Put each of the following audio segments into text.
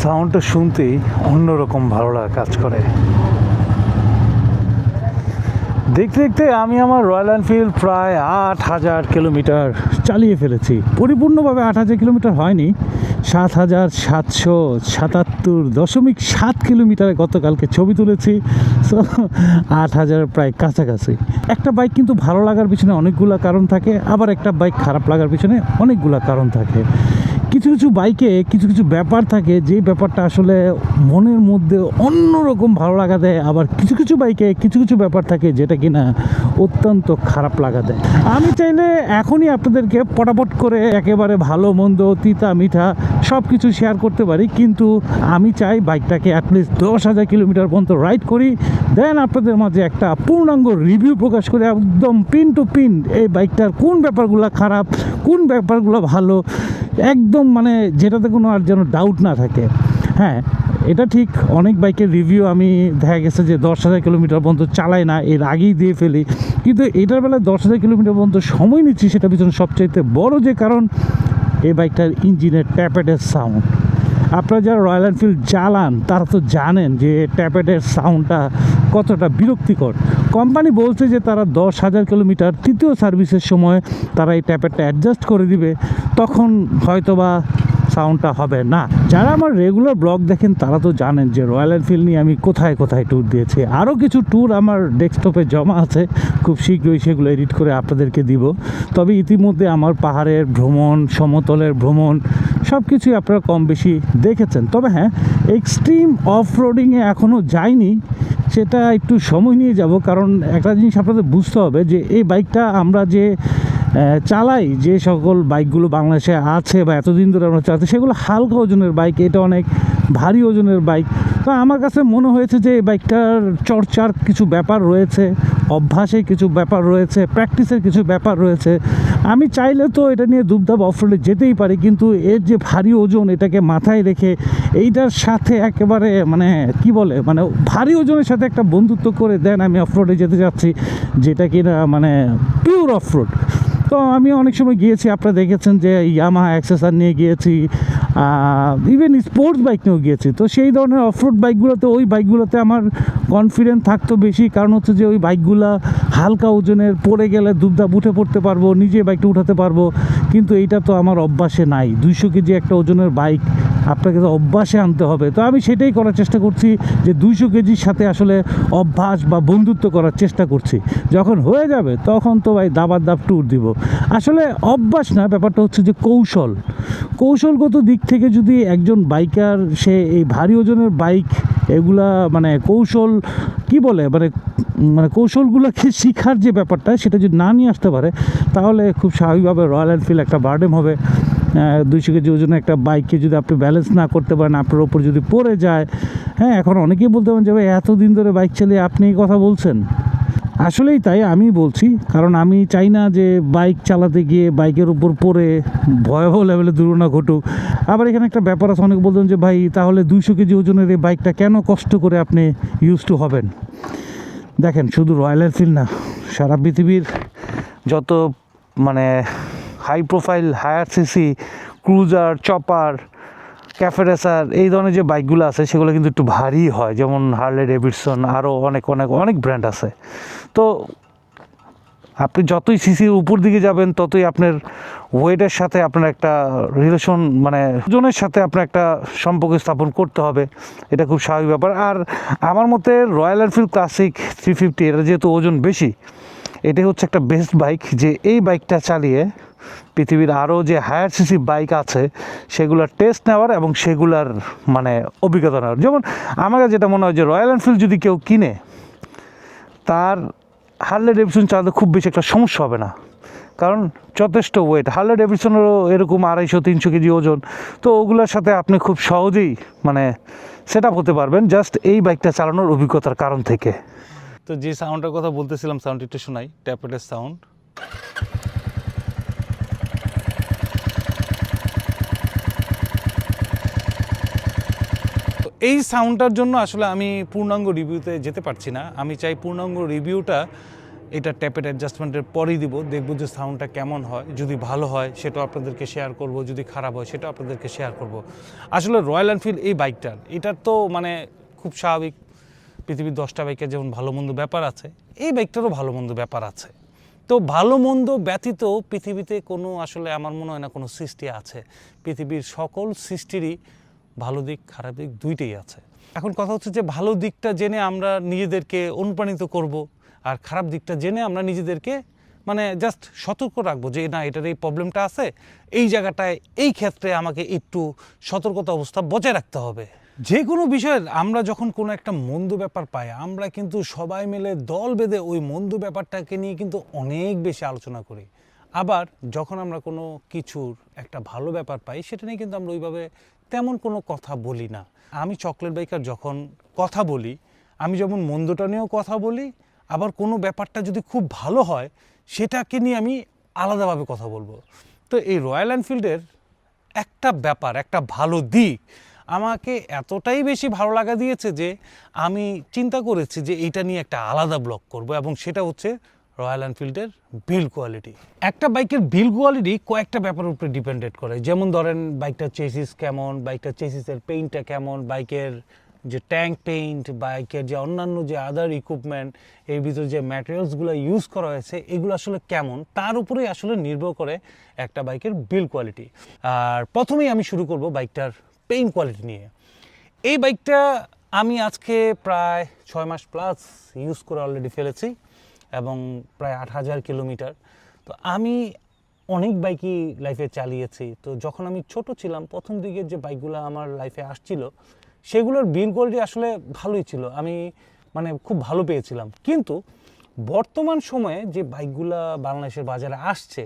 সাউন্ডটা শুনতেই অন্যরকম ভালো লাগা কাজ করে। দেখতে দেখতে আমি আমার রয়্যাল এনফিল্ড প্রায় আট হাজার কিলোমিটার চালিয়ে ফেলেছি। পরিপূর্ণভাবে আট হাজার কিলোমিটার হয়নি। সাত হাজার সাতশো সাতাত্তর দশমিক সাত কিলোমিটারে গতকালকে ছবি তুলেছি। সো আট হাজার প্রায় কাছাকাছি। একটা বাইক কিন্তু ভালো লাগার পিছনে অনেকগুলো কারণ থাকে, আবার একটা বাইক খারাপ লাগার পিছনে অনেকগুলো কারণ থাকে। কিছু কিছু বাইকে কিছু কিছু ব্যাপার থাকে যে ব্যাপারটা আসলে মনের মধ্যে অন্যরকম ভালো লাগা দেয়, আবার কিছু কিছু বাইকে কিছু কিছু ব্যাপার থাকে যেটা কিনা অত্যন্ত খারাপ লাগা দেয়। আমি চাইলে এখনই আপনাদেরকে পটাপট করে একেবারে ভালো, মন্দ, তিতা, মিঠা সব কিছু শেয়ার করতে পারি, কিন্তু আমি চাই বাইকটাকে অ্যাটলিস্ট দশ হাজার কিলোমিটার পর্যন্ত রাইড করি দেন আপনাদের মাঝে একটা পূর্ণাঙ্গ রিভিউ প্রকাশ করে একদম পিন টু পিন এই বাইকটার কোন ব্যাপারগুলো খারাপ, কোন ব্যাপারগুলো ভালো, একদম মানে যেটাতে কোনো আর যেন ডাউট না থাকে। হ্যাঁ এটা ঠিক, অনেক বাইকের রিভিউ আমি দেখা গেছে যে দশ হাজার কিলোমিটার পর্যন্ত চালাই না, এর আগেই দিয়ে ফেলি। কিন্তু এটার বেলায় দশ হাজার কিলোমিটার পর্যন্ত সময় নিচ্ছি, সেটা পিছনে সবচাইতে বড় যে কারণ এই বাইকটার ইঞ্জিনের ট্যাপেটের সাউন্ড আপনারা যারা রয়্যাল এনফিল্ড চালান, তারা তো জানেন যে ট্যাপেটের সাউন্ডটা কতটা বিরক্তিকর। কোম্পানি বলছে যে তারা দশ হাজার কিলোমিটার তৃতীয় সার্ভিসের সময় তারা এই ট্যাপেটটা অ্যাডজাস্ট করে দিবে। তখন হয়তোবা সাউন্ডটা হবে না। যারা আমার রেগুলার ব্লগ দেখেন, তারা তো জানেন যে রয়্যাল এনফিল্ড নিয়ে আমি কোথায় কোথায় ট্যুর দিয়েছি। আরও কিছু ট্যুর আমার ডেস্কটপে জমা আছে। খুব শীঘ্রই সেগুলো এডিট করে আপনাদেরকে দিব। তবে ইতিমধ্যে আমার পাহাড়ের ভ্রমণ, সমতলের ভ্রমণ সব কিছুই আপনারা কম বেশি দেখেছেন। তবে হ্যাঁ এক্সট্রিম অফ রোডিংয়ে এখনও যাইনি। সেটা একটু সময় নিয়ে যাব, কারণ একটা জিনিস আপনাদের বুঝতে হবে যে এই বাইকটা আমরা যে চালাই যে সকল বাইকগুলো বাংলাদেশে আছে বা এতদিন ধরে আমরা চালাতে সেগুলো হালকা ওজনের বাইক, এটা অনেক ভারী ওজনের বাইক। তো আমার কাছে মনে হয়েছে যে এই বাইকটার চর্চার কিছু ব্যাপার রয়েছে, অভ্যাসের কিছু ব্যাপার রয়েছে, প্র্যাকটিসের কিছু ব্যাপার রয়েছে। আমি চাইলে তো এটা নিয়ে দুবদাব অফরোডে যেতেই পারি, কিন্তু এর যে ভারী ওজন এটাকে মাথায় রেখে এইটার সাথে একেবারে মানে কি বলে মানে ভারী ওজনের সাথে একটা বন্ধুত্ব করে দেন আমি অফরোডে যেতে যাচ্ছি, যেটা কিনা মানে পিওর অফরোড। তো আমি অনেক সময় গিয়েছি, আপনারা দেখেছেন যে ইয়ামাহা অ্যাক্সেসার নিয়ে গিয়েছি ইভেন স্পোর্টস বাইক নিয়েও গিয়েছি। তো সেই ধরনের অফরোড বাইকগুলোতে ওই বাইকগুলোতে আমার কনফিডেন্ট থাকতো বেশি। কারণ হচ্ছে যে ওই বাইকগুলো হালকা ওজনের, পড়ে গেলে দুধদা উঠে পড়তে পারব, নিজে বাইকটা উঠাতে পারব। কিন্তু এইটা তো আমার অভ্যাসে নাই। দুইশো কেজি একটা ওজনের বাইক আপনাকে তো অভ্যাসে আনতে হবে। তো আমি সেটাই করার চেষ্টা করছি যে দুইশো কেজির সাথে আসলে অভ্যাস বা বন্ধুত্ব করার চেষ্টা করছি। যখন হয়ে যাবে, তখন তো ভাই দাবার দাব ট্যুর দিব। আসলে অভ্যাস না, ব্যাপারটা হচ্ছে যে কৌশল। কৌশলগত দিক থেকে যদি একজন বাইকার সে এই ভারী ওজনের বাইক এগুলা মানে কৌশল, কি বলে? মানে মানে কৌশলগুলোকে শেখার যে ব্যাপারটা, সেটা যদি না নিয়ে আসতে পারে, তাহলে খুব স্বাভাবিকভাবে রয়্যাল এনফিল্ড একটা বার্ডেম হবে। দুইশো কেজি ওজনে একটা বাইককে যদি আপনি ব্যালেন্স না করতে পারেন, আপনার ওপর যদি পড়ে যায় হ্যাঁ এখন অনেকেই বলতে পারেন যে, ভাই, এতদিন ধরে বাইক চালিয়ে আপনি কথা বলছেন? আসলেই তাই, আমি বলছি। কারণ আমি চাই না যে বাইক চালাতে গিয়ে বাইকের উপর পড়ে ভয়াবহ লেভেলে দুর্ঘটনা ঘটুক। আবার এখানে একটা ব্যাপার আছে, অনেকে বলতেন যে, ভাই, তাহলে দুইশো কেজি ওজনের এই বাইকটা কেন কষ্ট করে আপনি ইউজ টু হবেন? দেখেন, শুধু রয়্যাল এনফিল্ড না, সারা পৃথিবীর যত মানে high profile higher CC cruiser chopper cafe racer এই ধরনের যে বাইকগুলো আছে, সেগুলো কিন্তু একটু ভারী হয়। যেমন হার্লে ডেভিডসন আরও অনেক অনেক অনেক ব্র্যান্ড আছে। তো আপনি যতই সিসির উপর দিকে যাবেন, ততই আপনার ওয়েটের সাথে আপনার একটা রিলেশন মানে ওজনের সাথে আপনার একটা সম্পর্ক স্থাপন করতে হবে। এটা খুব স্বাভাবিক ব্যাপার। আর আমার মতে Royal Enfield classic three fifty এটা যেহেতু ওজন বেশি এটাই হচ্ছে একটা বেস্ট বাইক যে এই বাইকটা চালিয়ে পৃথিবীর আরও যে হায়ার সিসি বাইক আছে, সেগুলোর টেস্ট নেওয়ার এবং সেগুলার মানে অভিজ্ঞতা নেওয়ার। যেমন আমার যেটা মনে হয় যে রয়্যাল এনফিল্ড যদি কেউ কিনে, তার হার্লে ডেভিডসন চালাতে খুব বেশি একটা সমস্যা হবে না। কারণ যথেষ্ট ওয়েট হার্লে ডেভিডসনেরও এরকম আড়াইশো, তিনশো কেজি ওজন। তো ওগুলোর সাথে আপনি খুব সহজেই মানে সেট হতে পারবেন জাস্ট এই বাইকটা চালানোর অভিজ্ঞতার কারণ থেকে। তো যে সাউন্ডটার কথা বলতেছিলাম সাউন্ড একটু শোনাই। ট্যাপেটের সাউন্ড এই সাউন্ডটার জন্য আসলে আমি পূর্ণাঙ্গ রিভিউতে যেতে পারছি না। আমি চাই পূর্ণাঙ্গ রিভিউটা এটা ট্যাপের অ্যাডজাস্টমেন্টের পরেই দিব, দেখব যে সাউন্ডটা কেমন হয়। যদি ভালো হয় সেটাও আপনাদেরকে শেয়ার করব। যদি খারাপ হয় সেটাও আপনাদেরকে শেয়ার করব। আসলে রয়্যাল এনফিল্ড এই বাইকটার এটার তো মানে খুব স্বাভাবিক পৃথিবীর দশটা বাইকের যেমন ভালো মন্দ ব্যাপার আছে, এই বাইকটারও ভালো মন্দ ব্যাপার আছে। তো ভালো মন্দ ব্যতীত পৃথিবীতে কোনো আসলে আমার মনে হয় না কোনো সৃষ্টি আছে। পৃথিবীর সকল সৃষ্টিরই ভালো দিক, খারাপ দিক দুইটাই আছে। এখন কথা হচ্ছে যে ভালো দিকটা জেনে আমরা নিজেদেরকে অনুপ্রাণিত করব, আর খারাপ দিকটা জেনে আমরা নিজেদেরকে মানে জাস্ট সতর্ক রাখব যে না, এটার এই প্রবলেমটা আছে, এই জায়গাটায়, এই ক্ষেত্রে আমাকে একটু সতর্কতা অবস্থা বজায় রাখতে হবে। যে কোনো বিষয়ের আমরা যখন কোনো একটা মন্দ ব্যাপার পাই, আমরা কিন্তু সবাই মিলে দল বেঁধে ওই মন্দ ব্যাপারটাকে নিয়ে কিন্তু অনেক বেশি আলোচনা করি। আবার যখন আমরা কোনো কিছুর একটা ভালো ব্যাপার পাই, সেটা নিয়ে কিন্তু আমরা ওইভাবে তেমন কোনো কথা বলি না। আমি চকলেট বাইকার যখন কথা বলি, আমি যেমন মন্দটা নিয়েও কথা বলি, আবার কোনো ব্যাপারটা যদি খুব ভালো হয়, সেটাকে নিয়ে আমি আলাদাভাবে কথা বলব। তো এই রয়্যাল এনফিল্ডের একটা ব্যাপার, একটা ভালো দিক আমাকে এতটাই বেশি ভালো লাগা দিয়েছে যে আমি চিন্তা করেছি যে এইটা নিয়ে একটা আলাদা ব্লগ করব এবং সেটা হচ্ছে রয়্যাল এনফিল্ডের বিল কোয়ালিটি একটা বাইকের বিল কোয়ালিটি কয়েকটা ব্যাপারের উপরে ডিপেন্ডেড করে। যেমন ধরেন বাইকটার চেসিস কেমন বাইকটার চেসিসের পেইন্টটা কেমন বাইকের যে ট্যাঙ্ক পেইন্ট বাইকের যে অন্যান্য যে আদার ইকুইপমেন্ট এর ভিতরে যে ম্যাটেরিয়ালসগুলো ইউজ করা হয়েছে, এগুলো আসলে কেমন, তার উপরেই আসলে নির্ভর করে একটা বাইকের বিল কোয়ালিটি আর প্রথমেই আমি শুরু করব বাইকটার পেইন্ট কোয়ালিটি নিয়ে। এই বাইকটা আমি আজকে প্রায় ছয় মাস প্লাস ইউজ করে অলরেডি ফেলেছি এবং প্রায় আট হাজার কিলোমিটার তো আমি অনেক বাইকই লাইফে চালিয়েছি। তো যখন আমি ছোট ছিলাম, প্রথম দিকের যে বাইকগুলো আমার লাইফে আসছিল, সেগুলোর বিল কোয়ালিটি আসলে ভালোই ছিল। আমি মানে খুব ভালো পেয়েছিলাম। কিন্তু বর্তমান সময়ে যে বাইকগুলা বাংলাদেশের বাজারে আসছে,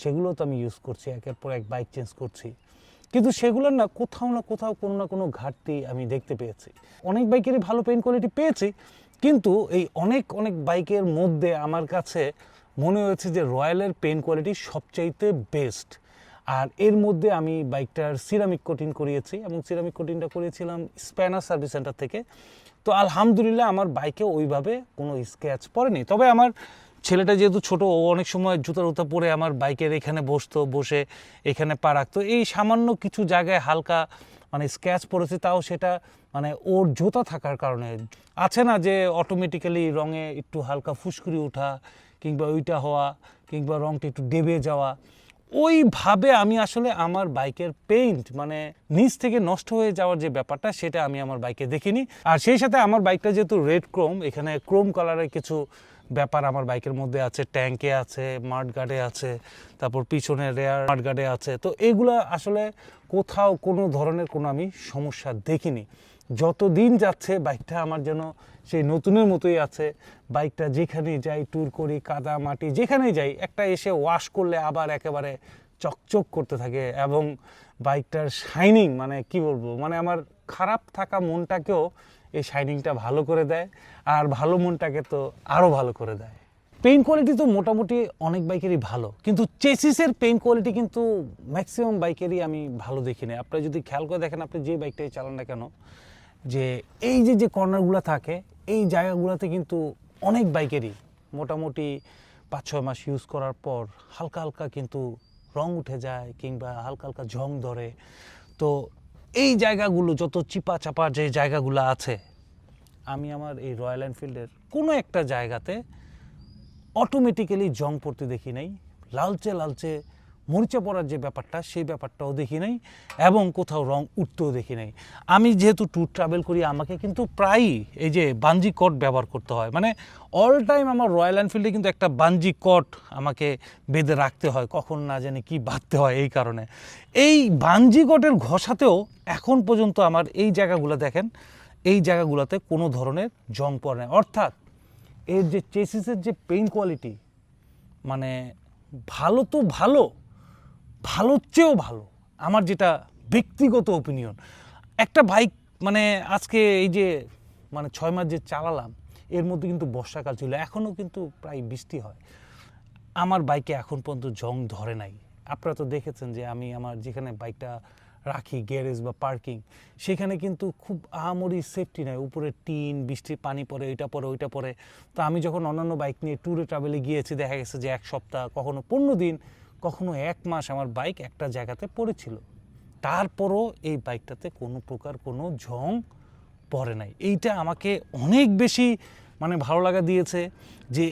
সেগুলো তো আমি ইউজ করছি, একের পর এক বাইক চেঞ্জ করছি। কিন্তু সেগুলোর না কোথাও না কোথাও কোনো না কোনো ঘাটতি আমি দেখতে পেয়েছি। অনেক বাইকেরই ভালো পেইন্ট কোয়ালিটি পেয়েছি, কিন্তু এই অনেক অনেক বাইকের মধ্যে আমার কাছে মনে হয়েছে যে রয়্যালের পেন কোয়ালিটি সবচাইতে বেস্ট আর এর মধ্যে আমি বাইকটার সিরামিক কোটিং করিয়েছি এবং সিরামিক কোটিংটা করিয়েছিলাম স্প্যানার সার্ভিস সেন্টার থেকে। তো আলহামদুলিল্লাহ আমার বাইকে ওইভাবে কোনো স্ক্র্যাচ পড়েনি। তবে আমার ছেলেটা যেহেতু ছোট, ও অনেক সময় জুতা উতা পরে আমার বাইকের এখানে বসতো, বসে এখানে পা রাখতো। এই সামান্য কিছু জায়গায় হালকা মানে স্ক্র্যাচ পড়েছে, তাও সেটা মানে ওর জুতা থাকার কারণে। আছে না যে অটোমেটিক্যালি রঙে একটু হালকা ফুসকুরি ওঠা, কিংবা ওইটা হওয়া, কিংবা রঙটা একটু ডেবে যাওয়া। ওইভাবে আমি আসলে আমার বাইকের পেইন্ট মানে নিচ থেকে নষ্ট হয়ে যাওয়ার যে ব্যাপারটা, সেটা আমি আমার বাইকে দেখিনি। আর সেই সাথে আমার বাইকটা যেহেতু রেড ক্রোম এখানে ক্রোম কালারের কিছু ব্যাপার আমার বাইকের মধ্যে আছে, ট্যাঙ্কে আছে মাড গার্ডে আছে, তারপর পিছনে রেয়ার মাড গার্ডে আছে। তো এগুলো আসলে কোথাও কোনো ধরনের কোনো আমি সমস্যা দেখিনি। যত দিন যাচ্ছে বাইকটা আমার যেন সেই নতুনের মতোই আছে, বাইকটা যেখানেই যাই ট্যুর করি, কাদা মাটি, যেখানেই যাই, একটা এসে ওয়াশ করলে আবার একেবারে চকচক করতে থাকে এবং বাইকটার শাইনিং মানে কি বলব মানে আমার খারাপ থাকা মনটাকেও এই শাইনিংটা ভালো করে দেয় আর ভালো মনটাকে তো আরও ভালো করে দেয়। পেইন কোয়ালিটি তো মোটামুটি অনেক বাইকেরই ভালো, কিন্তু চেসিসের পেইন কোয়ালিটি কিন্তু ম্যাক্সিমাম বাইকেরই আমি ভালো দেখি না আপনারা যদি খেয়াল করে দেখেন, আপনি যে বাইকটাই চালান না কেন, যে এই যে যে কর্নারগুলো থাকে, এই জায়গাগুলোতে কিন্তু অনেক বাইকেরই মোটামুটি পাঁচ ছয় মাস ইউজ করার পর হালকা হালকা কিন্তু রং উঠে যায় কিংবা হালকা হালকা জং ধরে। তো এই জায়গাগুলো, যত চিপা চাপা যে জায়গাগুলো আছে, আমি আমার এই রয়্যাল এনফিল্ডের কোনো একটা জায়গাতে অটোমেটিক্যালি জং পড়তে দেখি নাই। লালচে লালচে মরিচা পড়ার যে ব্যাপারটা, সেই ব্যাপারটাও দেখি নাই এবং কোথাও রং উঠতেও দেখি নাই। আমি যেহেতু ট্যুর ট্রাভেল করি, আমাকে কিন্তু প্রায়ই এই যে বাঞ্জি কট ব্যবহার করতে হয়। মানে অল টাইম আমার রয়্যাল এনফিল্ডে কিন্তু একটা বাঞ্জি কট আমাকে বেঁধে রাখতে হয়, কখন না জানি কি বাঁধতে হয় এই কারণে। এই বাঞ্জি কটের ঘষাতেও এখন পর্যন্ত আমার এই জায়গাগুলো দেখেন, এই জায়গাগুলোতে কোনো ধরনের জং পড়ে না। অর্থাৎ এর যে চেসিসের যে পেইন কোয়ালিটি মানে ভালো তো ভালো ভালোর চেয়েও ভালো। আমার যেটা ব্যক্তিগত ওপিনিয়ন একটা বাইক মানে আজকে এই যে মানে ছয় মাস যে চালালাম, এর মধ্যে কিন্তু বর্ষাকাল ছিল। এখনও কিন্তু প্রায় বৃষ্টি হয়। আমার বাইকে এখন পর্যন্ত জং ধরে নাই। আপনারা তো দেখেছেন যে আমি আমার যেখানে বাইকটা রাখি গ্যারেজ বা পার্কিং সেখানে কিন্তু খুব আহামরি সেফটি নেই। উপরে টিন, বৃষ্টির পানি পড়ে, ওইটা পড়ে ওইটা পড়ে। তো আমি যখন অন্যান্য বাইক নিয়ে ট্যুরে ট্রাভেলে গিয়েছি, দেখা গেছে যে এক সপ্তাহ, কখনো পনেরো দিন কখনো এক মাস আমার বাইক একটা জায়গাতে পড়েছিল। তারপরও এই বাইকটাতে কোনো প্রকার কোনো ঝং পড়ে নাই। এইটা আমাকে অনেক বেশি মানে ভালো লাগা দিয়েছে যে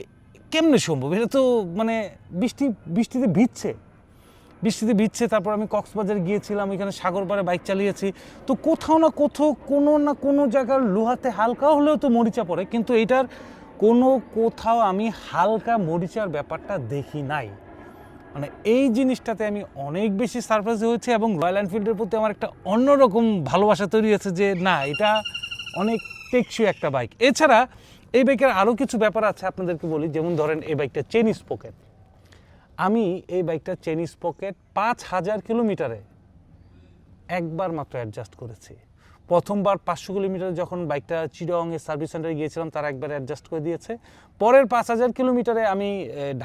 কেমনে সম্ভব? এটা তো মানে বৃষ্টি, বৃষ্টিতে ভিজছে। বৃষ্টিতে ভিজছে, তারপর আমি কক্সবাজার গিয়েছিলাম, এখানে সাগর পাড়ে বাইক চালিয়েছি। তো কোথাও না কোথাও কোনো না কোনো জায়গার লোহাতে হালকা হলেও তো মরিচা পড়ে, কিন্তু এটার কোনো কোথাও আমি হালকা মরিচার ব্যাপারটা দেখি নাই। মানে এই জিনিসটাতে আমি অনেক বেশি সারপ্রাইজ হয়েছে এবং রয়্যাল এনফিল্ডের প্রতি আমার একটা অন্যরকম ভালোবাসা তৈরি হয়েছে যে, না, এটা অনেক টেকসই একটা বাইক এছাড়া এই বাইকের আরও কিছু ব্যাপার আছে আপনাদেরকে বলি। যেমন ধরেন, এই বাইকটা চেন স্পকেট আমি এই বাইকটা চেন স্পকেট পাঁচ হাজার কিলোমিটারে একবার মাত্র অ্যাডজাস্ট করেছি। প্রথমবার পাঁচশো কিলোমিটার যখন বাইকটা চিরংয়ের সার্ভিস সেন্টারে গিয়েছিলাম, তারা একবার অ্যাডজাস্ট করে দিয়েছে। পরের পাঁচ হাজার কিলোমিটারে আমি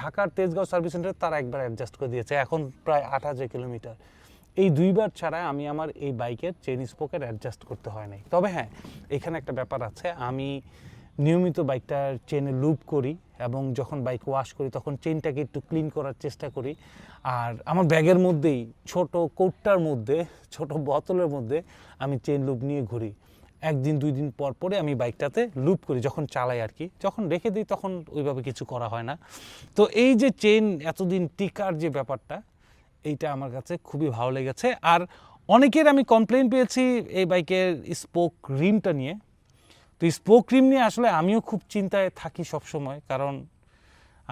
ঢাকার তেজগাঁও সার্ভিস সেন্টারে তারা একবার অ্যাডজাস্ট করে দিয়েছে। এখন প্রায় আট হাজার কিলোমিটার। এই দুইবার ছাড়া আমি আমার এই বাইকের চেন স্পোকের অ্যাডজাস্ট করতে হয় নাই। তবে হ্যাঁ এখানে একটা ব্যাপার আছে। আমি নিয়মিত বাইকটার চেনে লুপ করি। এবং যখন বাইক ওয়াশ করি, তখন চেনটাকে একটু ক্লিন করার চেষ্টা করি। আর আমার ব্যাগের মধ্যেই, ছোট কোটটার মধ্যে, ছোট বোতলের মধ্যে আমি চেন লুপ নিয়ে ঘুরি। একদিন, দুই দিন পর পরে আমি বাইকটাতে লুপ করি, যখন চালাই আর কি। যখন রেখে দিই, তখন ওইভাবে কিছু করা হয় না। তো এই যে চেন এতদিন টিকার যে ব্যাপারটা, এইটা আমার কাছে খুবই ভালো লেগেছে। আর অনেকের আমি কমপ্লেন পেয়েছি এই বাইকের স্পোক রিমটা নিয়ে। তো স্পোক রিম নিয়ে আসলে আমিও খুব চিন্তায় থাকি সব সময় কারণ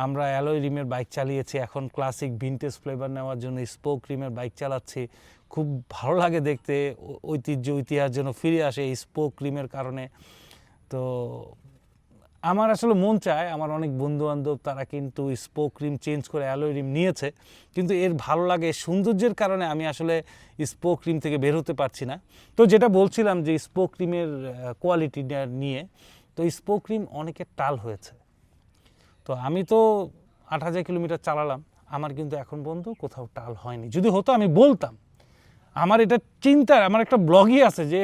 আমরা অ্যালোয় রিমের বাইক চালিয়েছি, এখন ক্লাসিক ভিনটেজ ফ্লেভার নেওয়ার জন্য স্পোক রিমের বাইক চালাচ্ছি। খুব ভালো লাগে দেখতে ঐতিহ্য, ইতিহাস যেন ফিরে আসে এই স্পোক রিমের কারণে। তো আমার আসলে মন চায়, আমার অনেক বন্ধু বান্ধব তারা কিন্তু স্পোক রিম চেঞ্জ করে অ্যালোয় রিম নিয়েছে, কিন্তু এর ভালো লাগে সৌন্দর্যের কারণে আমি আসলে স্পোক রিম থেকে বের হতে পারছি না। তো যেটা বলছিলাম যে স্পোক রিমের কোয়ালিটি নিয়ে, তো স্পোক রিম অনেকের টাল হয়েছে। তো আমি তো আট হাজার কিলোমিটার চালালাম, আমার কিন্তু এখন পর্যন্ত কোথাও টাল হয়নি। যদি হতো আমি বলতাম। আমার এটা চিন্তার, আমার একটা ব্লগই আছে যে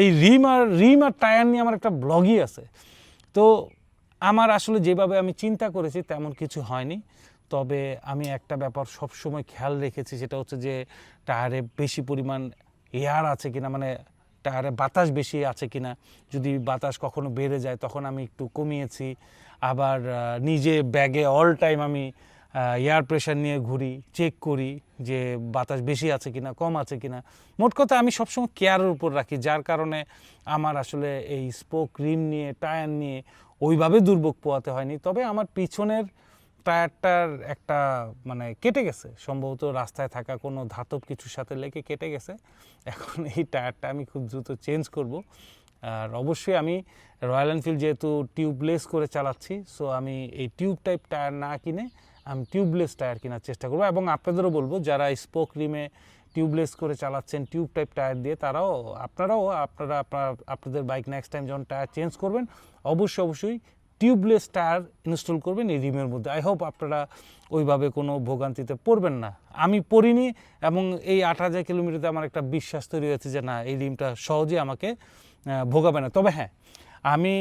এই রিম আর রিম আর টায়ার নিয়ে আমার একটা ব্লগই আছে। তো আমার আসলে যেভাবে আমি চিন্তা করেছি তেমন কিছু হয়নি। তবে আমি একটা ব্যাপার সবসময় খেয়াল রেখেছি, সেটা হচ্ছে যে টায়ারে বেশি পরিমাণ এয়ার আছে কিনা মানে টায়ারে বাতাস বেশি আছে কিনা। যদি বাতাস কখনো বেড়ে যায় তখন আমি একটু কমিয়েছি। আবার নিজে ব্যাগে অল টাইম আমি এয়ার প্রেশার নিয়ে ঘুরি চেক করি যে বাতাস বেশি আছে কিনা, কম আছে কিনা। মোট কথা আমি সবসময় কেয়ারের উপর রাখি, যার কারণে আমার আসলে এই স্পোক রিম নিয়ে টায়ার নিয়ে ওইভাবে দুর্ভোগ পোয়াতে হয়নি। তবে আমার পিছনের টায়ারটার একটা মানে কেটে গেছে। সম্ভবত রাস্তায় থাকা কোনো ধাতব কিছুর সাথে লেগে কেটে গেছে। এখন এই টায়ারটা আমি খুব দ্রুত চেঞ্জ করব। আর অবশ্যই আমি রয়্যাল এনফিল্ড যেহেতু টিউবলেস করে চালাচ্ছি সো আমি এই টিউব টাইপ টায়ার না কিনে আমি টিউবলেস টায়ার কেনার চেষ্টা করব এবং আপনাদেরও বলব, যারা স্পোক রিমে টিউবলেস করে চালাচ্ছেন টিউব টাইপ টায়ার দিয়ে, তারাও, আপনারাও আপনারা আপনার, আপনাদের বাইক নেক্সট টাইম যখন টায়ার চেঞ্জ করবেন, অবশ্যই অবশ্যই টিউবলেস টায়ার ইনস্টল করবেন এই রিমের মধ্যে। আই হোপ আপনারা ওইভাবে কোনো ভোগান্তিতে পড়বেন না। আমি পড়িনি এবং এই আট হাজার কিলোমিটারতে আমার একটা বিশ্বাস তৈরি হয়েছে যে, না, এই রিমটা সহজে আমাকে ভোগাবে না। তবে হ্যাঁ আমি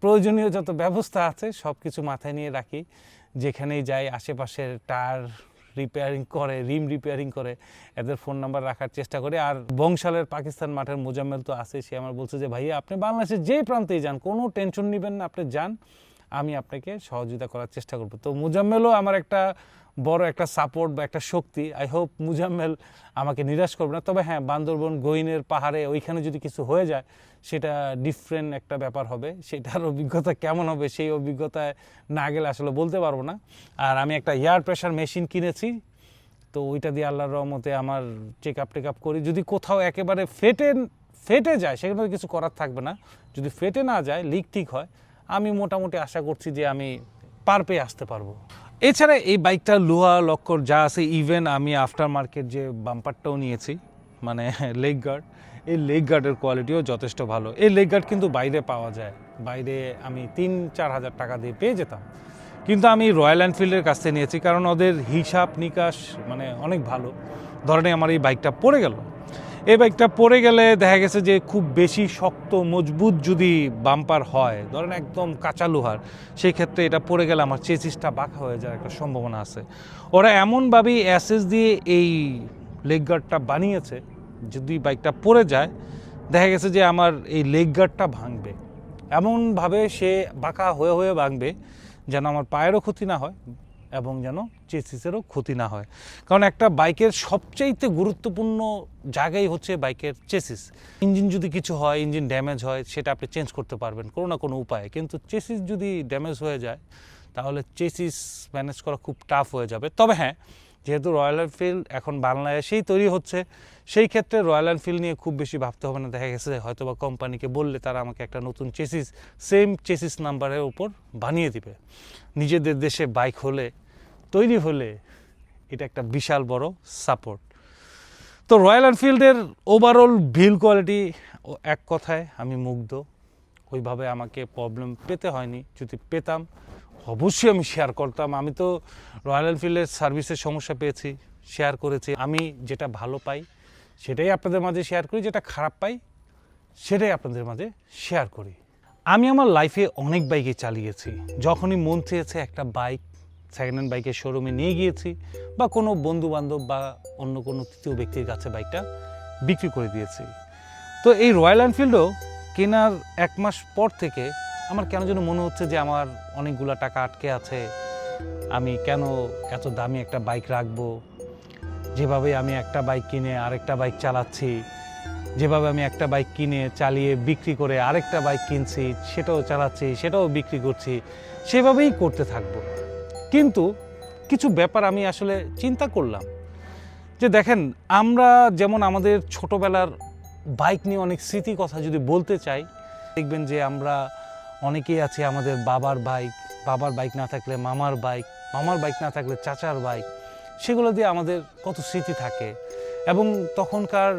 প্রয়োজনীয় যত ব্যবস্থা আছে সব কিছু মাথায় নিয়ে রাখি। যেখানেই যাই, আশেপাশের টায়ার রিপেয়ারিং করে রিম রিপেয়ারিং করে, এদের ফোন নাম্বার রাখার চেষ্টা করি। আর বংশালের পাকিস্তান মাঠের মোজাম্মেল তো আছে, সে আমার বলছে যে, ভাইয়া, আপনি বাংলাদেশের যে প্রান্তেই যান, কোনো টেনশন নেবেন না, আপনি যান, আমি আপনাকে সহযোগিতা করার চেষ্টা করব। তো মোজাম্মেলও আমার একটা বড় একটা সাপোর্ট বা একটা শক্তি আই হোপ মুজাম্মেল আমাকে নিরাশ করবে না। তবে হ্যাঁ বান্দরবন গইনের পাহাড়ে ওইখানে যদি কিছু হয়ে যায়, সেটা ডিফারেন্ট একটা ব্যাপার হবে। সেটার অভিজ্ঞতা কেমন হবে, সেই অভিজ্ঞতায় না গেলে আসলে বলতে পারব না। আর আমি একটা এয়ার প্রেশার মেশিন কিনেছি, তো ওইটা দিয়ে আল্লাহর রহমতে আমার চেক আপ টেক আপ করি। যদি কোথাও একেবারে ফেটে ফেটে যায়, সেখানে কিছু করার থাকবে না। যদি ফেটে না যায় লিক ঠিক হয়, আমি মোটামুটি আশা করছি যে আমি পার পেয়ে আসতে পারব। এছাড়া এই বাইকটার লোহা, লক্কর যা আছে ইভেন আমি আফটার মার্কেট যে বাম্পারটাও নিয়েছি মানে লেগ গার্ড এই লেগ গার্ডের কোয়ালিটিও যথেষ্ট ভালো। এই লেগ গার্ড কিন্তু বাইরে পাওয়া যায়। বাইরে আমি তিন, চার হাজার টাকা দিয়ে পেয়ে যেতাম। কিন্তু আমি রয়্যাল এনফিল্ডের কাছ থেকে নিয়েছি, কারণ ওদের হিসাব নিকাশ মানে অনেক ভালো। ধরেন আমার এই বাইকটা পড়ে গেল। এই বাইকটা পড়ে গেলে দেখা গেছে যে খুব বেশি শক্ত, মজবুত যদি বাম্পার হয়, ধরেন একদম কাঁচা লোহার, সেই ক্ষেত্রে এটা পড়ে গেলে আমার চেসিসটা বাঁকা হয়ে যাওয়ার একটা সম্ভাবনা আছে। ওরা এমনভাবেই অ্যাসেস দিয়ে এই লেগ গার্ডটা বানিয়েছে, যদি বাইকটা পড়ে যায়, দেখা গেছে যে আমার এই লেগ গার্ডটা ভাঙবে। এমনভাবে সে বাঁকা হয়ে হয়ে ভাঙবে, যেন আমার পায়েরও ক্ষতি না হয় এবং যেন চেসিসেরও ক্ষতি না হয়। কারণ একটা বাইকের সবচাইতে গুরুত্বপূর্ণ জায়গাই হচ্ছে বাইকের চেসিস। ইঞ্জিন যদি কিছু হয়, ইঞ্জিন ড্যামেজ হয়, সেটা আপনি চেঞ্জ করতে পারবেন কোনো না কোনো উপায়ে। কিন্তু চেসিস যদি ড্যামেজ হয়ে যায়, তাহলে চেসিস ম্যানেজ করা খুব টাফ হয়ে যাবে। তবে হ্যাঁ যেহেতু রয়্যাল এনফিল্ড এখন বাংলাদেশেই তৈরি হচ্ছে, সেই ক্ষেত্রে রয়্যাল এনফিল্ড নিয়ে খুব বেশি ভাবতে হবে না। দেখা গেছে হয়তো বা কোম্পানিকে বললে তারা আমাকে একটা নতুন চেসিস, সেম চেসিস নাম্বারের উপর বানিয়ে দিবে। নিজেদের দেশে বাইক হলে তৈরি হলে এটা একটা বিশাল বড় সাপোর্ট তো রয়্যাল এনফিল্ডের ওভারঅল বিল কোয়ালিটি এক কথায় আমি মুগ্ধ। ওইভাবে আমাকে প্রবলেম পেতে হয়নি। যদি পেতাম, অবশ্যই আমি শেয়ার করতাম। আমি তো রয়্যাল এনফিল্ডের সার্ভিসের সমস্যা পেয়েছি শেয়ার করেছি। আমি যেটা ভালো পাই, সেটাই আপনাদের মাঝে শেয়ার করি। যেটা খারাপ পাই, সেটাই আপনাদের মাঝে শেয়ার করি। আমি আমার লাইফে অনেক বাইকে চালিয়েছি। যখনই মন চেয়েছে একটা বাইক সেকেন্ড হ্যান্ড বাইকের শোরুমে নিয়ে গিয়েছি বা কোনো বন্ধু বান্ধব বা অন্য কোনো তৃতীয় ব্যক্তির কাছে বাইকটা বিক্রি করে দিয়েছি। তো এই রয়্যাল এনফিল্ডও কেনার এক মাস পর থেকে আমার কেন যেন মনে হচ্ছে যে আমার অনেকগুলো টাকা আটকে আছে, আমি কেন এত দামি একটা বাইক রাখব? যেভাবে আমি একটা বাইক কিনে আরেকটা বাইক চালাচ্ছি, যেভাবে আমি একটা বাইক কিনে চালিয়ে বিক্রি করে আরেকটা বাইক কিনছি, সেটাও চালাচ্ছি, সেটাও বিক্রি করছি, সেভাবেই করতে থাকব। কিন্তু কিছু ব্যাপার আমি আসলে চিন্তা করলাম। যে দেখেন, আমরা যেমন আমাদের ছোটবেলার বাইক নিয়ে অনেক স্মৃতি কথা যদি বলতে চাই, দেখবেন যে আমরা অনেকেই আছি আমাদের বাবার বাইক বাবার বাইক না থাকলে মামার বাইক মামার বাইক না থাকলে চাচার বাইক সেগুলো দিয়ে আমাদের কত স্মৃতি থাকে। এবং তখনকার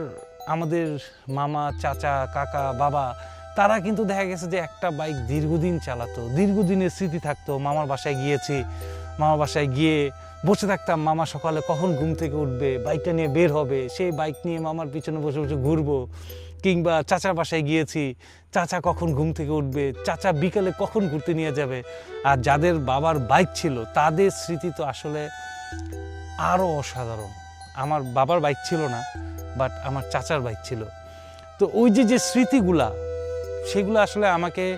আমাদের মামা, চাচা, কাকা, বাবা, তারা কিন্তু দেখা গেছে যে একটা বাইক দীর্ঘদিন চালাতো, দীর্ঘদিনের স্মৃতি থাকতো, মামার বাসায় গিয়েছি মামার বাসায় গিয়ে বসে থাকতাম, মামা সকালে কখন ঘুম থেকে উঠবে, বাইকটা নিয়ে বের হবে, সেই বাইক নিয়ে মামার পিছনে বসে বসে ঘুরবো। কিংবা চাচার বাসায় গিয়েছি, চাচা কখন ঘুম থেকে উঠবে, চাচা বিকালে কখন ঘুরতে নিয়ে যাবে? আর যাদের বাবার বাইক ছিল, তাদের স্মৃতি তো আসলে আরও অসাধারণ। আমার বাবার বাইক ছিল না বাট আমার চাচার বাইক ছিল। তো ওই যে যে স্মৃতিগুলা, সেগুলো আসলে আমাকে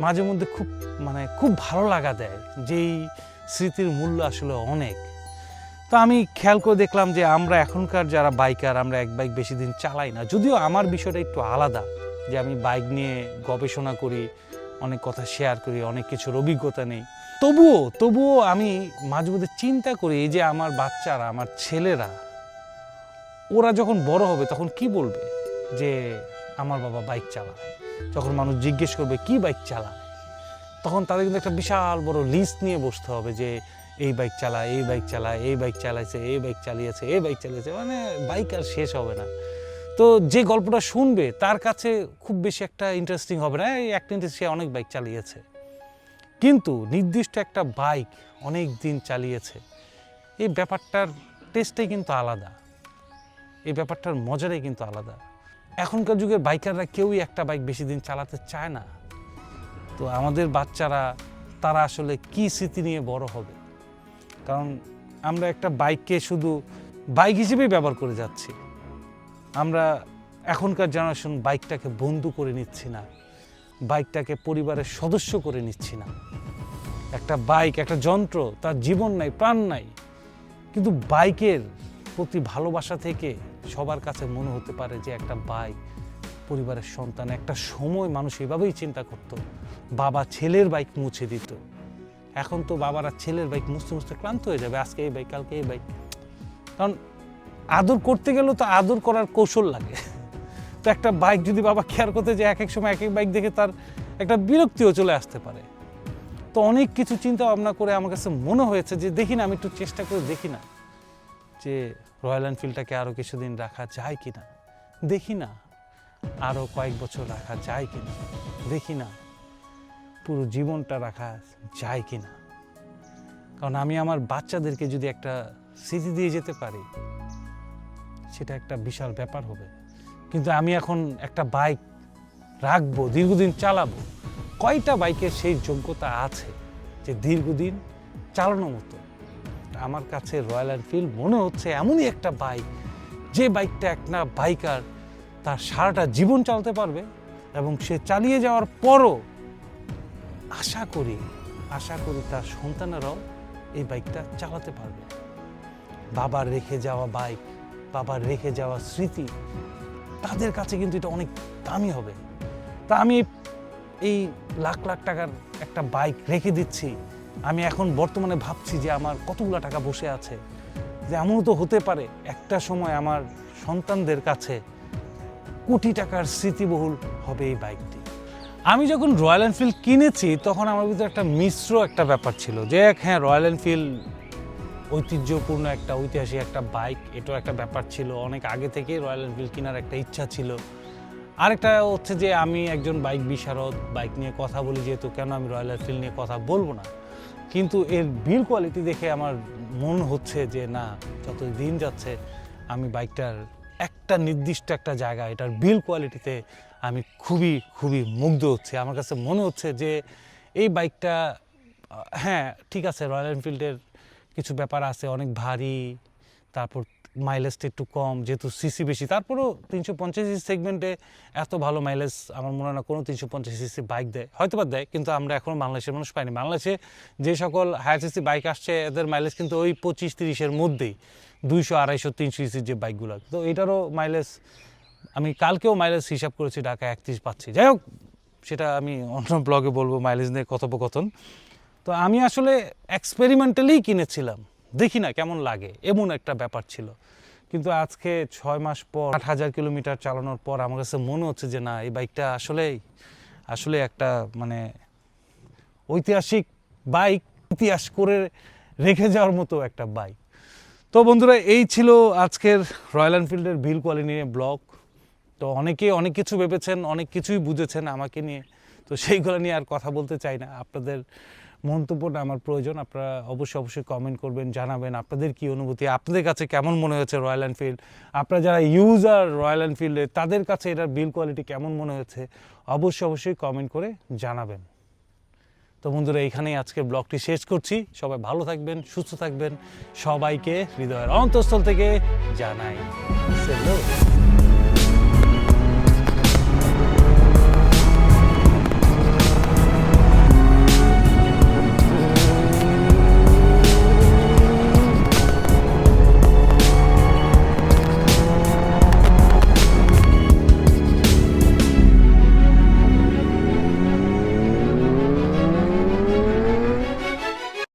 মাঝে মধ্যে খুব মানে খুব ভালো লাগা দেয়। যেই স্মৃতির মূল্য আসলে অনেক। তো আমি খেয়াল করে দেখলাম যে আমরা এখনকার যারা বাইকার, আমরা এক বাইক বেশি দিন চালাই না। যদিও আমার বিষয়টা একটু আলাদা, যে আমি বাইক নিয়ে গবেষণা করি, অনেক কথা শেয়ার করি, অনেক কিছুর অভিজ্ঞতা নেই। তবুও তবুও আমি মাঝে মধ্যে চিন্তা করি যে আমার বাচ্চারা, আমার ছেলেরা, ওরা যখন বড় হবে তখন কি বলবে? যে আমার বাবা বাইক চালায়। যখন মানুষ জিজ্ঞেস করবে, কি বাইক চালায় তখন তাদের কিন্তু একটা বিশাল বড় লিস্ট নিয়ে বসতে হবে যে, এই বাইক চালায়, এই বাইক চালায়, এই বাইক চালাইছে, এই বাইক চালিয়েছে, এই বাইক চালিয়েছে। মানে বাইক আর শেষ হবে না। তো যে গল্পটা শুনবে, তার কাছে খুব বেশি একটা ইন্টারেস্টিং হবে না। এই একটা সে অনেক বাইক চালিয়েছে। কিন্তু নির্দিষ্ট একটা বাইক অনেক দিন চালিয়েছে। এই ব্যাপারটার টেস্টটাই কিন্তু আলাদা। এই ব্যাপারটার মজাটাই কিন্তু আলাদা। এখনকার যুগের বাইকাররা কেউই একটা বাইক বেশি দিন চালাতে চায় না। তো আমাদের বাচ্চারা, তারা আসলে কি স্মৃতি নিয়ে বড় হবে? কারণ আমরা একটা বাইককে শুধু বাইক হিসেবেই ব্যবহার করে যাচ্ছি। আমরা এখনকার জেনারেশন বাইকটাকে বন্ধু করে নিচ্ছি না, বাইকটাকে পরিবারের সদস্য করে নিচ্ছি না। একটা বাইক, একটা যন্ত্র, তার জীবন নাই, প্রাণ নাই। কিন্তু বাইকের প্রতি ভালোবাসা থেকে সবার কাছে মনে হতে পারে যে একটা বাইক পরিবারের সন্তান, একটা সময় মানুষ এভাবেই চিন্তা করত, বাবা ছেলের বাইক মুছে দিত। এখন তো বাবারা ছেলের বাইক মুছতে মুছতে ক্লান্ত হয়ে যাবে, আজকে এই বাইক কালকে এই বাইক কারণ আদর করতে গেলেও তো আদর করার কৌশল লাগে। তো একটা বাইক যদি বাবা কেয়ার করতে যায়, এক এক সময় এক এক বাইক দেখে তার একটা বিরক্তিও চলে আসতে পারে। তো অনেক কিছু চিন্তা ভাবনা করে আমার কাছে মনে হয়েছে যে, দেখি না, আমি একটু চেষ্টা করে দেখি না যে রয়্যাল এনফিল্ডটাকে আরও কিছুদিন রাখা যায় কি না দেখি না। আরও কয়েক বছর রাখা যায় কি না দেখি না। পুরো জীবনটা রাখা যায় কি না কারণ আমি আমার বাচ্চাদেরকে যদি একটা স্মৃতি দিয়ে যেতে পারি, সেটা একটা বিশাল ব্যাপার হবে। কিন্তু আমি এখন একটা বাইক রাখব, দীর্ঘদিন চালাবো। কয়টা বাইকের সেই যোগ্যতা আছে যে দীর্ঘদিন চালানো মতো? আমার কাছে রয়্যাল এনফিল্ড মনে হচ্ছে এমনই একটা বাইক। যে বাইকটা একটা বাইকার তার সারাটা জীবন চালাতে পারবে এবং সে চালিয়ে যাওয়ার পরও আশা করি আশা করি তার সন্তানেরাও এই বাইকটা চালাতে পারবে। বাবার রেখে যাওয়া বাইক, বাবার রেখে যাওয়া স্মৃতি, তাদের কাছে কিন্তু এটা অনেক দামি হবে। তা আমি এই লাখ লাখ টাকার একটা বাইক রেখে দিচ্ছি। আমি এখন বর্তমানে ভাবছি যে আমার কতগুলো টাকা বসে আছে? যে এমনও তো হতে পারে, একটা সময় আমার সন্তানদের কাছে কোটি টাকার স্মৃতিবহুল হবে এই বাইকটি। আমি যখন রয়্যাল এনফিল্ড কিনেছি, তখন আমার ভিতরে একটা মিশ্র একটা ব্যাপার ছিল যে, এক হ্যাঁ রয়্যাল এনফিল্ড ঐতিহ্যপূর্ণ একটা, ঐতিহাসিক একটা বাইক, এটাও একটা ব্যাপার ছিল। অনেক আগে থেকেই রয়্যাল এনফিল্ড কেনার একটা ইচ্ছা ছিল। আরেকটা হচ্ছে যে, আমি একজন বাইক বিশারদ, বাইক নিয়ে কথা বলি যেহেতু, কেন আমি রয়্যাল এনফিল্ড নিয়ে কথা বলব না? কিন্তু এর বিল কোয়ালিটি দেখে আমার মন হচ্ছে যে, না যত দিন যাচ্ছে, আমি বাইকটার একটা নির্দিষ্ট একটা জায়গা, এটার বিল কোয়ালিটিতে আমি খুবই খুবই মুগ্ধ হচ্ছে। আমার কাছে মনে হচ্ছে যে এই বাইকটা হ্যাঁ ঠিক আছে রয়্যাল এনফিল্ডের কিছু ব্যাপার আছে, অনেক ভারী, তারপর মাইলেজটা একটু কম, যেহেতু সিসি বেশি, তারপরেও তিনশো পঞ্চাশ সিসি সেগমেন্টে এত ভালো মাইলেজ আমার মনে হয় না কোনো তিনশো পঞ্চাশ সিসি বাইক দেয়। হয়তো বা দেয়, কিন্তু আমরা এখনও বাংলাদেশের মানুষ পাইনি। বাংলাদেশে যে সকল হায়ার সিসি বাইক আসছে, এদের মাইলেজ কিন্তু ওই পঁচিশ তিরিশের মধ্যেই। দুইশো, আড়াইশো, তিনশো ইসির যে বাইকগুলো। তো এটারও মাইলেজ আমি কালকেও মাইলেজ হিসাব করেছি ঢাকা একত্রিশ পাচ্ছি। যাই হোক, সেটা আমি অন্য ব্লগে বলব মাইলেজ নিয়ে কথোপকথন। তো আমি আসলে এক্সপেরিমেন্টালি কিনেছিলাম। দেখি না কেমন লাগে, এমন একটা ব্যাপার ছিল। কিন্তু আজকে ছয় মাস পর, আট হাজার কিলোমিটার চালানোর পর আমার কাছে মনে হচ্ছে যে না, এই বাইকটা আসলেই, আসলে একটা মানে ঐতিহাসিক বাইক, ইতিহাস করে রেখে যাওয়ার মতো একটা বাইক। তো বন্ধুরা, এই ছিল আজকের রয়্যাল এনফিল্ডের বিল কোয়ালিটি নিয়ে ব্লগ। তো অনেকে অনেক কিছু ভেবেছেন, অনেক কিছুই বুঝেছেন আমাকে নিয়ে। তো সেইগুলো নিয়ে আর কথা বলতে চাই না। আপনাদের মন্তব্যটা আমার প্রয়োজন। আপনারা অবশ্যই অবশ্যই কমেন্ট করবেন, জানাবেন আপনাদের কি অনুভূতি, আপনাদের কাছে কেমন মনে হয়েছে রয়্যাল এনফিল্ড আপনারা যারা ইউজার রয়্যাল এনফিল্ডের তাদের কাছে এটার বিল কোয়ালিটি কেমন মনে হয়েছে? অবশ্যই অবশ্যই কমেন্ট করে জানাবেন। তো বন্ধুরা এইখানেই আজকে ব্লগটি শেষ করছি সবাই ভালো থাকবেন, সুস্থ থাকবেন সবাইকে হৃদয়ের অন্তঃস্থল থেকে জানাই.